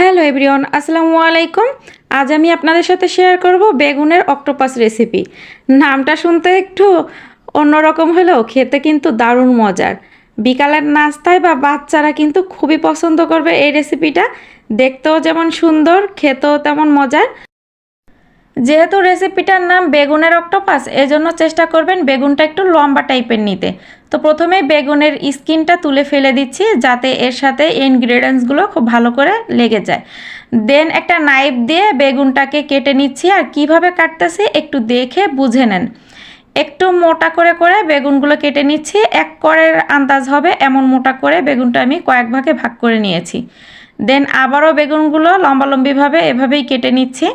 Hello everyone, আসসালামু আলাইকুম। আজ আমি আপনাদের সাথে শেয়ার করব বেগুনের অক্টোপাস রেসিপি। নামটা শুনতে একটু অন্যরকম হলেও খেতে কিন্তু দারুণ মজার। বিকালের নাস্তায় বা বাচ্চারা কিন্তু খুবই পছন্দ করবে এই রেসিপিটা। দেখতেও যেমন সুন্দর, খেতেও তেমন মজার। যেহেতু রেসিপিটার নাম বেগুনের অক্টোপাস, এজন্য চেষ্টা করবেন বেগুনটা একটু লম্বা টাইপের নিতে। তো প্রথমে বেগুনের স্কিনটা তুলে ফেলে দিচ্ছি যাতে এর সাথে ইনগ্রেডিয়েন্টসগুলো খুব ভালো করে লেগে যায়। দেন একটা নাইফ দিয়ে বেগুনটাকে কেটে নিচ্ছি আর কীভাবে কাটতেছি একটু দেখে বুঝে নেন। একটু মোটা করে করে বেগুনগুলো কেটে নিচ্ছি, এক করের আন্দাজ হবে এমন মোটা করে বেগুনটা আমি কয়েক ভাগে ভাগ করে নিয়েছি। দেন আবারও বেগুনগুলো লম্বালম্বিভাবে এভাবেই কেটে নিচ্ছি।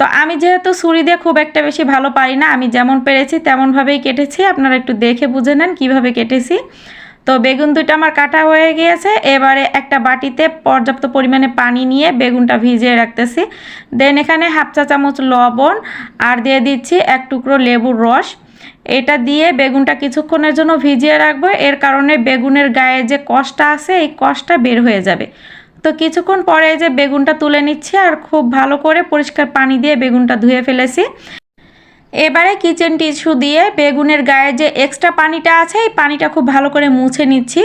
তো আমি যেহেতু ছুরি দিয়ে খুব একটা বেশি ভালো পারি না, আমি যেমন পেরেছি তেমনভাবেই কেটেছি। আপনারা একটু দেখে বুঝে নেন কীভাবে কেটেছি। তো বেগুন দুটো আমার কাটা হয়ে গিয়েছে, এবারে একটা বাটিতে পর্যাপ্ত পরিমাণে পানি নিয়ে বেগুনটা ভিজিয়ে রাখতেছি। দেন এখানে হাফ চা চামচ লবণ আর দিয়ে দিচ্ছি এক টুকরো লেবুর রস। এটা দিয়ে বেগুনটা কিছুক্ষণের জন্য ভিজিয়ে রাখব, এর কারণে বেগুনের গায়ে যে কষটা আছে, এই কষটা বের হয়ে যাবে। তো কিছুক্ষণ পরে যে বেগুনটা তুলে নিচ্ছি আর খুব ভালো করে পরিষ্কার পানি দিয়ে বেগুনটা ধুয়ে ফেলেছি। এবারে কিচেন টিস্যু দিয়ে বেগুনের গায়ে যে এক্সট্রা পানিটা আছে, এই পানিটা খুব ভালো করে মুছে নিচ্ছি।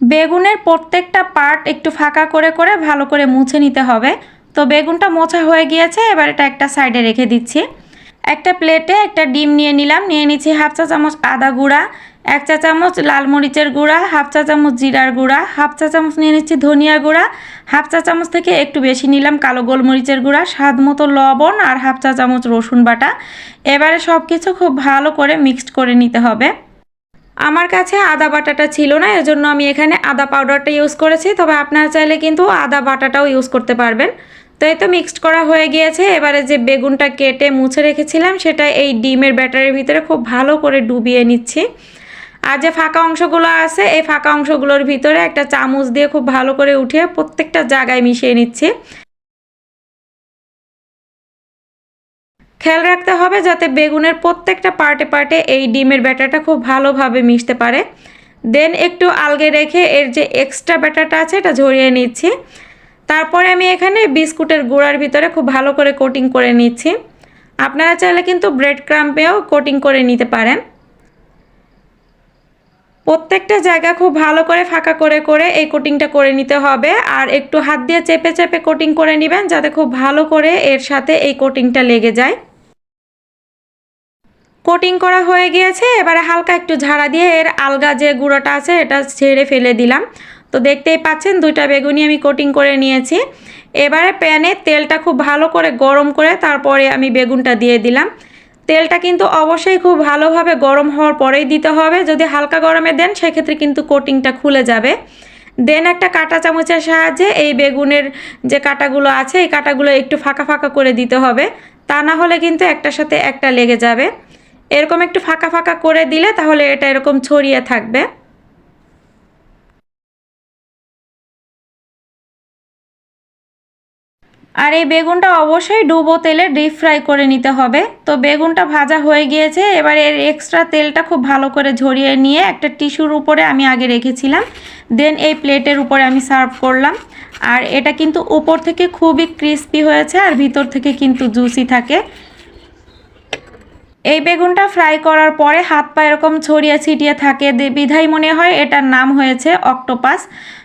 বেগুনের প্রত্যেকটা পার্ট একটু ফাঁকা করে করে ভালো করে মুছে নিতে হবে। তো বেগুনটা মোছা হয়ে গিয়েছে, এবার এটা একটা সাইডে রেখে দিচ্ছি। একটা প্লেটে একটা ডিম নিয়ে নিলাম, নিয়ে নিচ্ছি হাফ চা চামচ আদা গুঁড়া এক চা চামচ লাল মরিচের গুঁড়া, হাফ চা চামচ জিরার গুঁড়া, হাফ চা চামচ নিয়ে নিচ্ছি ধনিয়া গুঁড়া, হাফ চা চামচ থেকে একটু বেশি নিলাম কালো গোলমরিচের গুঁড়া, স্বাদ মতো লবণ আর হাফ চা চামচ রসুন বাটা। এবারে সব কিছু খুব ভালো করে মিক্সড করে নিতে হবে। আমার কাছে আদা বাটাটা ছিল না, এজন্য আমি এখানে আদা পাউডারটা ইউজ করেছি, তবে আপনারা চাইলে কিন্তু আদা বাটাটাও ইউজ করতে পারবেন। তো এই তো মিক্সড করা হয়ে গিয়েছে, এবারে যে বেগুনটা কেটে মুছে রেখেছিলাম, সেটা এই ডিমের ব্যাটারের ভিতরে খুব ভালো করে ডুবিয়ে নিচ্ছি। আর যে ফাঁকা অংশগুলো আছে, এই ফাঁকা অংশগুলোর ভিতরে একটা চামচ দিয়ে খুব ভালো করে উঠিয়ে প্রত্যেকটা জায়গায় মিশিয়ে নিচ্ছি। খেয়াল রাখতে হবে যাতে বেগুনের প্রত্যেকটা পার্টে পার্টে এই ডিমের ব্যাটারটা খুব ভালোভাবে মিশতে পারে। দেন একটু আলগে রেখে এর যে এক্সট্রা ব্যাটারটা আছে, এটা ঝরিয়ে নিচ্ছি। তারপরে আমি এখানে বিস্কুটের গুঁড়ার ভিতরে খুব ভালো করে কোটিং করে নিচ্ছি। আপনারা চাইলে কিন্তু ব্রেড ক্রাম্পেও কোটিং করে নিতে পারেন। প্রত্যেকটা জায়গা খুব ভালো করে ফাঁকা করে করে এই কোটিংটা করে নিতে হবে। আর একটু হাত দিয়ে চেপে চেপে কোটিং করে নেবেন যাতে খুব ভালো করে এর সাথে এই কোটিংটা লেগে যায়। কোটিং করা হয়ে গিয়েছে, এবারে হালকা একটু ঝাড়া দিয়ে এর আলগা যে গুঁড়োটা আছে এটা ছেড়ে ফেলে দিলাম। তো দেখতেই পাচ্ছেন দুইটা বেগুনি আমি কোটিং করে নিয়েছি। এবারে প্যানে তেলটা খুব ভালো করে গরম করে তারপরে আমি বেগুনটা দিয়ে দিলাম। তেলটা কিন্তু অবশ্যই খুব ভালোভাবে গরম হওয়ার পরেই দিতে হবে। যদি হালকা গরমে দেন, সেক্ষেত্রে কিন্তু কোটিংটা খুলে যাবে। দেন একটা কাটা চামচের সাহায্যে এই বেগুনের যে কাটাগুলো আছে, এই কাটাগুলো একটু ফাঁকা ফাঁকা করে দিতে হবে। তা না হলে কিন্তু একটার সাথে একটা লেগে যাবে। এরকম একটু ফাঁকা ফাঁকা করে দিলে তাহলে এটা এরকম ছড়িয়ে থাকবে। আর এই বেগুনটা অবশ্যই ডুবো তেলে ডিপ ফ্রাই করে নিতে হবে। তো বেগুনটা ভাজা হয়ে গিয়েছে, এবার এর এক্সট্রা তেলটা খুব ভালো করে ঝরিয়ে নিয়ে একটা টিস্যুর উপরে আমি আগে রেখেছিলাম দেন এই প্লেটের উপরে আমি সার্ভ করলাম। আর এটা কিন্তু উপর থেকে খুবই ক্রিস্পি হয়েছে, আর ভিতর থেকে কিন্তু জুসি থাকে। এই বেগুনটা ফ্রাই করার পরে হাত পা এরকম ছড়িয়ে ছিটিয়ে থাকে। বিধাই মনে হয় এটার নাম হয়েছে অক্টোপাস।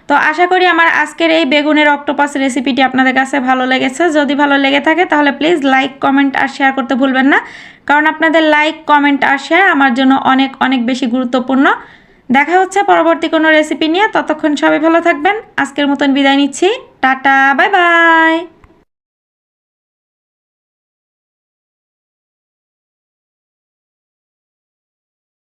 তো আশা করি আমার আজকের এই বেগুনের অক্টোপাস রেসিপিটি আপনাদের কাছে ভালো লেগেছে। যদি ভালো লেগে থাকে তাহলে প্লিজ লাইক, কমেন্ট আর শেয়ার করতে ভুলবেন না। কারণ আপনাদের লাইক, কমেন্ট আর শেয়ার আমার জন্য অনেক অনেক বেশি গুরুত্বপূর্ণ। দেখা হচ্ছে পরবর্তী কোনো রেসিপি নিয়ে। ততক্ষণ সবাই ভালো থাকবেন। আজকের মতন বিদায় নিচ্ছি। Tata, bye bye.